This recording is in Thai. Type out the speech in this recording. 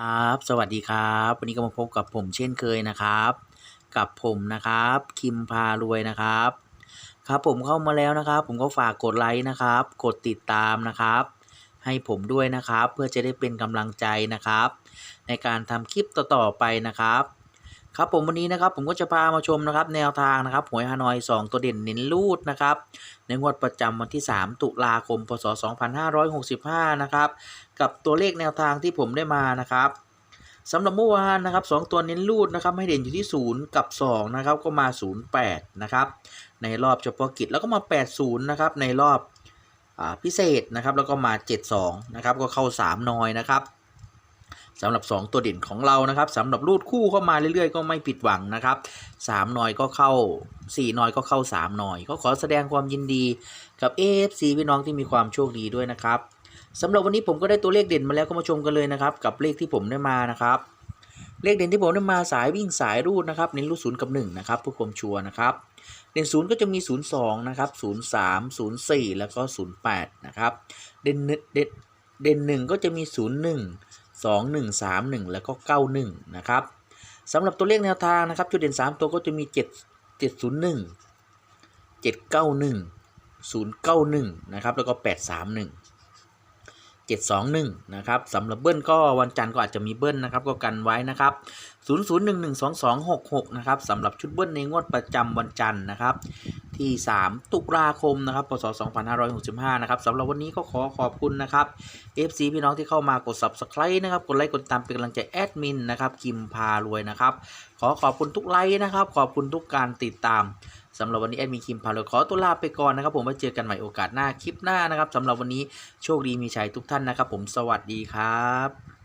ครับสวัสดีครับ วันนี้ก็มาพบกับผมเช่นเคยนะครับ กับผมนะครับคิมพารวยนะครับ ครับผมเข้ามาแล้วนะครับ ผมก็ฝากกดไลค์นะครับ กดติดตามนะครับ ให้ผมด้วยนะครับ เพื่อจะได้เป็นกำลังใจนะครับ ในการทำคลิปต่อๆไปนะครับ ครับผมวันนี้นะครับผมก็จะพามาชมนะครับแนวทางนะครับหวยฮานอย 2 ตัวเด่นเน้นรูดนะครับในงวดประจำวันที่ 3 ตุลาคม พศ 2565 นะครับกับตัวเลขแนวทางที่ผมได้มานะครับสำหรับเมื่อวานนะครับ2ตัวเน้นรูดนะครับให้เด่นอยู่ที่ 0 กับ2นะครับก็มา 08 นะครับในรอบเฉพาะกิจแล้วก็มา 80 นะครับในรอบอพิเศษนะครับแล้วก็มา 72 นะครับก็เข้า 3นอยนะครับ สำหรับ 2 ตัวเด่นของเรานะครับสำหรับรูดคู่เข้ามาเรื่อยๆ ก็ไม่ผิดหวังนะครับ3นอยก็เข้า4นอยก็เข้า3นอย ก็ขอแสดงความยินดีกับ AFC พี่น้องที่มีความโชคดีด้วยนะครับสำหรับวันนี้ผมก็ได้ตัวเลขเด่นมาแล้วก็มาชมกันเลยนะครับ กับเลขที่ผมได้มานะครับ เลขเด่นที่ผมได้มาสายวิ่งสายรูดนะครับเน้นรูดศูนย์กับ1นะครับเพื่อความชัวร์นะครับเด่นศูนย์ก็จะมี 02 นะครับ 03 04 แล้วก็ 08 นะครับ เด่นเด่นเด่นหนึ่งก็จะมี 0 1 31 แล้วก็ 91 นะครับสำหรับตัวเลขแนวทางนะครับ จุดเด่น 3 ตัวก็จะมี 7 701 791 091 นะครับ แล้วก็ 831 721 นะครับสำหรับเบิ้ลก็วันจันทร์ก็อาจจะมีเบิ้ลนะครับก็กันไว้นะครับ 00112266 นะครับสำหรับชุดเบิ้ลในงวดประจำวันจันทร์นะครับ ที่ 3 ตุลาคมนะครับพศ2565 นะครับสำหรับวันนี้ก็ขอขอบคุณนะครับ FC พี่น้องที่เข้ามากด Subscribe นะครับ กดไลค์กดติดตามเป็นกำลังใจแอดมินนะครับกิมพารวยนะครับ ขอขอบคุณทุกไลค์นะครับ ขอบคุณทุกการติดตามสำหรับวันนี้แอดมินคิมพารวยขอตัวลาไปก่อนนะครับ ผมไว้เจอกันใหม่โอกาสหน้าคลิปหน้านะครับสำหรับวันนี้โชคดีมีชัยทุกท่านนะครับ ผมสวัสดีครับ